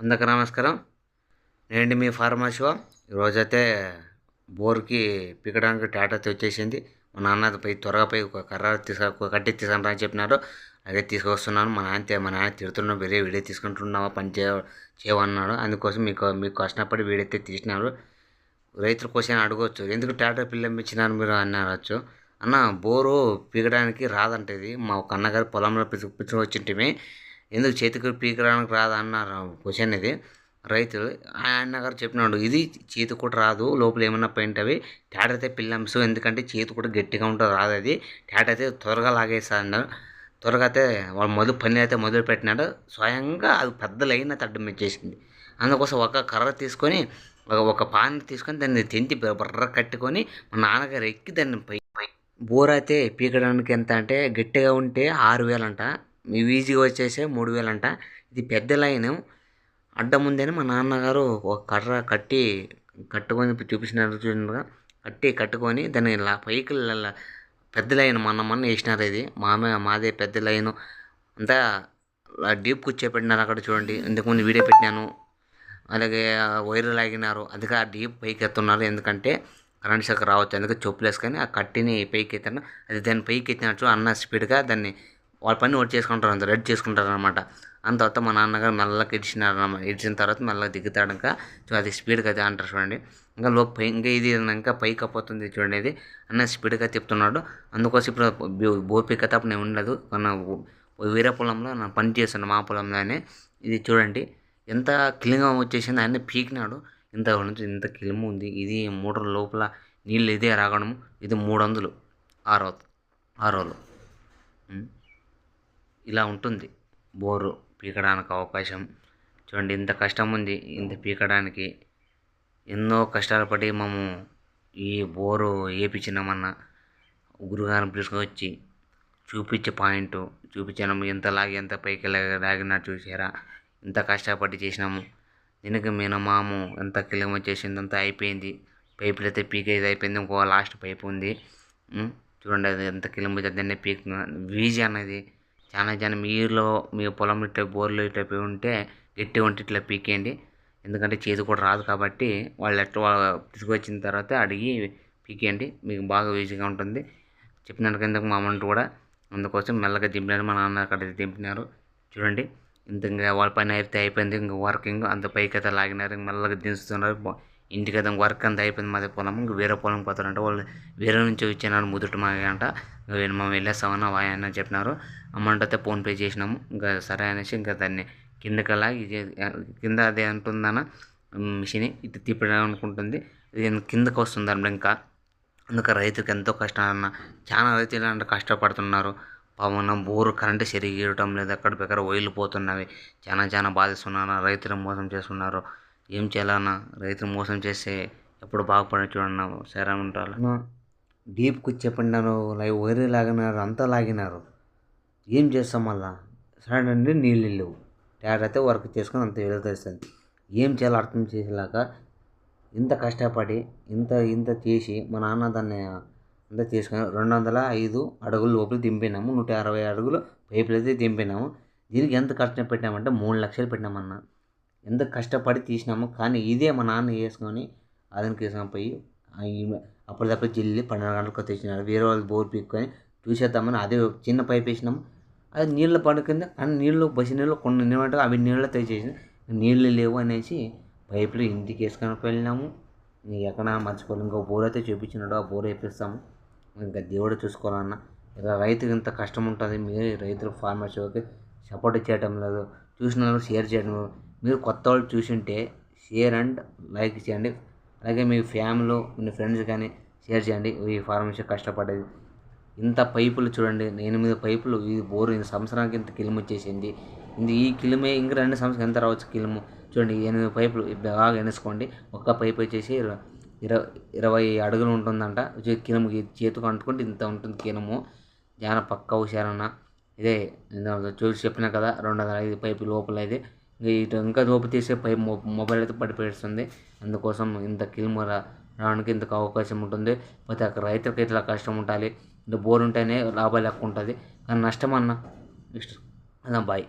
అందరికీ నమస్కారం. నేను మీ ఫార్మా ఈరోజైతే బోర్కి పీకడానికి టాటా వచ్చేసింది. మా నాన్న పోయి త్వరగా పోయి ఒక కర్ర తీసుకు కట్టి తీసుకుని అని చెప్పినారు అదే తీసుకొస్తున్నాను. మా నాన్న మా నాన్న తిడుతున్నాం వేరే వీడియో తీసుకుంటున్నావా? పని చే చేయమన్నాడు అందుకోసం మీకు మీకు కష్టపడి వీడైతే తీసినారు. రైతుల కోసం అడగవచ్చు ఎందుకు టాటా పిల్లంపించినారు మీరు? అన్నారచ్చు. అన్న బోరు పీకడానికి రాదంటది మా ఒక అన్నగారు పొలంలో పిచ్చు వచ్చింటిమి. ఎందుకు చేతికి పీకడానికి రాదు అన్నారు క్వశ్చన్ ఇది. రైతులు ఆయన గారు చెప్పినాడు ఇది చేతి కూడా రాదు లోపల ఏమన్నా పెయింట్ అవి. ట్యాట్ అయితే పిల్లంసు ఎందుకంటే చేతి కూడా గట్టిగా ఉంటుంది రాదు అది. ట్యాట్ అయితే త్వరగా లాగేస్తా అన్నారు త్వరగా అయితే వాళ్ళు మొదలు పని అయితే మొదలు పెట్టినాడు. స్వయంగా అది పెద్ద లైన్ అయితే అడ్డం ఇచ్చేసింది అందుకోసం ఒక కర్ర తీసుకొని ఒక- ఒక పాన్ తీసుకొని దాన్ని తెంతి బర్ర కట్టుకొని మా నాన్నగారు ఎక్కి దాన్ని పై బోర్ అయితే పీకడానికి ఎంత అంటే గట్టిగా ఉంటే ఆరు వేలంట. ఈజీగా వచ్చేసే మూడు వేలంట. ఇది పెద్ద లైన్. అడ్డం ఉందని మా నాన్నగారు ఒక కర్ర కట్టి కట్టుకొని చూపించినారు చూసినట్టుగా కట్టి కట్టుకొని దాన్ని ఇలా పైకి పెద్ద లైన్ మొన్న మొన్న వేసినారు ఇది. మామే మాదే పెద్ద లైన్. అంతా డీప్ కూర్చోపెట్టినారు అక్కడ చూడండి. ఇంతకుముందు వీడియో పెట్టినాను. అలాగే వైర్ లాగినారు. అందుకే ఆ డీప్ పైకి ఎత్తున్నారు ఎందుకంటే కరెంట్ షాక్ రావచ్చు. అందుకే చెప్పులేసుకొని ఆ కట్టిని పైకి ఎత్తాను అది దాన్ని పైకి ఎత్తినట్టు అన్న స్పీడ్గా దాన్ని వాళ్ళ పని ఒకటి చేసుకుంటారు అంత రెడీ చేసుకుంటారు అనమాట అంత తర్వాత మా నాన్నగారు మెల్లగా ఇడిచినారనమాట ఇడిచిన తర్వాత మెల్లగా దిగుతాడక సో అది స్పీడ్గా అయితే అంటారు చూడండి. ఇంకా లోపు పై ఇంకా ఇది ఇంకా పైకి పోతుంది చూడండి ఇది అన్న స్పీడ్గా చెప్తున్నాడు అందుకోసం ఇప్పుడు భూపికత బోపిక నేను ఉండదు. వేరే పొలంలో నా పని చేస్తాను మా పొలంలోనే ఇది చూడండి. ఎంత క్లీన్గా వచ్చేసింది ఆయన పీకినాడు. ఇంత ఇంత కిలుము ఉంది. ఇది మూడు లోపల నీళ్ళు ఇదే రాగడము ఇది మూడు వందలు. ఆరో ఆరోలు ఇలా ఉంటుంది. బోరు పీకడానికి అవకాశం. చూడండి ఇంత కష్టం ఉంది. ఇంత పీకడానికి ఎన్నో కష్టాలు పడి మేము ఈ బోరు వేయించినామన్న గురుగారిని పిలుచుకొచ్చి చూపించే పాయింట్ చూపించాము ఎంత లాగి ఎంత పైకి లాగినా చూసారా ఇంత కష్టపడి చేసినాము. దీనికి మినిమాము ఎంత కిలం చేసింది అంతా అయిపోయింది. పైపులు అయితే పీకేది అయిపోయింది. ఇంకో లాస్ట్ పైపు ఉంది. చూడండి అది ఎంత కిలం దాన్ని పీక్ వీజీ అనేది చాలా జనం మీలో మీ పొలం ఇట్లా బోర్లు ఇట్లా పోయి ఉంటే గట్టి ఉంటే ఇట్లా పీకేయండి. ఎందుకంటే చేతి కూడా రాదు కాబట్టి వాళ్ళు ఎట్లా తీసుకొచ్చిన తర్వాత అడిగి పీకేయండి. మీకు బాగా ఈజీగా ఉంటుంది. చెప్పినారు కిందకు మా అమ్మంటి కూడా అందుకోసం మెల్లగా దింపినారు. మా నాన్న అక్కడ దింపినారు. చూడండి ఇంత ఇంకా వాళ్ళ పని అయితే అయిపోయింది. ఇంకా వర్కింగ్ అంత పైకి అయితే లాగినారు. మెల్లగా దించుతున్నారు. ఇంటికి అయితే వర్క్ అంతా అయిపోయింది మాది పొలం ఇంక వేరే పొలం పోతారంట. వాళ్ళు వేరే నుంచి వచ్చినారు ముదుటి మావి అంట. మేము వెళ్ళేస్తామని వాయ్ అని చెప్పినారు. అమౌంట్ అయితే ఫోన్పే చేసినాము. ఇంకా సరే అనేసి ఇంకా దాన్ని కిందకలా ఇది కింద అదే అంటుందన్న మిషన్. ఇటు తిప్పడం అనుకుంటుంది ఇది కిందకు వస్తుంది అన్నమాట ఇంకా. అందుకే రైతుకి ఎంతో కష్టం అన్న. చాలా రైతులు అంటే కష్టపడుతున్నారు. పవనం బోరు కరెంటు సరిగ్గా ఇవ్వటం లేదు. అక్కడ పెక్కడ వైర్లు పోతున్నవి. చాలా చాలా బాధిస్తున్నారు. రైతులు మోసం చేస్తున్నారు. ఏం చేయాలన్నా రైతులు మోసం చేస్తే ఎప్పుడు బాగుపడిన చూడన్నా సరే ఉంటారు. డీప్ కూర్చోపడినారు లైవ్ వైరే లాగినారు అంతా లాగినారు. ఏం చేస్తాం మళ్ళా? సడన్లీ నీళ్ళు లేవు. డాడ్ అయితే వర్క్ చేసుకొని అంత వెళ్తుంది ఏం చేయాలో అర్థం చేసేలాగా ఇంత కష్టపడి ఇంత ఇంత చేసి మా నాన్న దాన్ని అంతా తీసుకొని రెండు వందల ఐదు అడుగులు లోపల దింపినాము. నూట అరవై అడుగులు పైపులు అయితే దింపినాము. దీనికి ఎంత ఖర్చు పెట్టినామంటే మూడు లక్షలు పెట్టినామన్నా. ఎంత కష్టపడి తీసినాము కానీ ఇదే మా నాన్న వేసుకొని అదనకి వేసుకొని పోయి అప్పటిదప్పుడు జల్లి పన్నెండు గంటలకు తెచ్చినారు. వేరే వాళ్ళు బోర్ పీక్కొని చూసేద్దామని అదే చిన్న పైప్ వేసినాము. అది నీళ్ళు పడుకుంది. కానీ నీళ్ళు బసి నీళ్ళు కొన్ని నీళ్ళు అవి నీళ్ళు తెచ్చేసి నీళ్ళు లేవు అనేసి పైపులు ఇంటికి వేసుకొని వెళ్ళినాము. ఎక్కడ మర్చిపోలేము ఇంకో బోర్ అయితే చూపించినాడు. ఆ బోర్ వేపిస్తాము. ఇంకా దేవుడు చూసుకోవాలన్న. ఇలా రైతుకి ఇంత కష్టం ఉంటుంది. మీరు రైతులు ఫార్మర్స్ సపోర్ట్ చేయటం లేదు. చూసిన వాళ్ళు షేర్ చేయడం మీరు కొత్త వాళ్ళు చూసింటే షేర్ అండ్ లైక్ చేయండి. అలాగే మీ ఫ్యామిలీ మీ ఫ్రెండ్స్ కానీ షేర్ చేయండి. ఈ ఫార్మసీ కష్టపడేది ఇంత పైపులు చూడండి. ఎనిమిది పైపులు. ఈ బోరు ఇంత సంవత్సరానికి ఇంత కిలుము వచ్చేసింది. ఇది ఈ కిలుమే ఇంకా రెండు సంవత్సరం ఎంత రావచ్చు కిలుము? చూడండి ఎనిమిది పైపులు బాగా ఎనుసుకోండి. ఒక్క పైపు వచ్చేసి ఇరవై ఇరవై అడుగులు ఉంటుందంట. వచ్చి చేతికి అంటుకుంటే ఇంత ఉంటుంది కిలము. జాన పక్క హుషారన్న. ఇదే చూసి చెప్పినా కదా రెండు వందల ఐదు పైపు లోపల అయితే ఇటు ఇంకా దోపు తీసే పై మొబైల్ అయితే పడిపోయిస్తుంది అందుకోసం ఇంత కిలుము రావడానికి ఇంతకు అవకాశం ఉంటుంది. పోతే అక్కడ రైతులకు ఇట్లా కష్టం ఉండాలి? ఇంత బోర్ ఉంటేనే లాభాలు ఎక్కువ ఉంటుంది. కానీ నష్టం అన్న? నెక్స్ట్ అన్న బాయ్.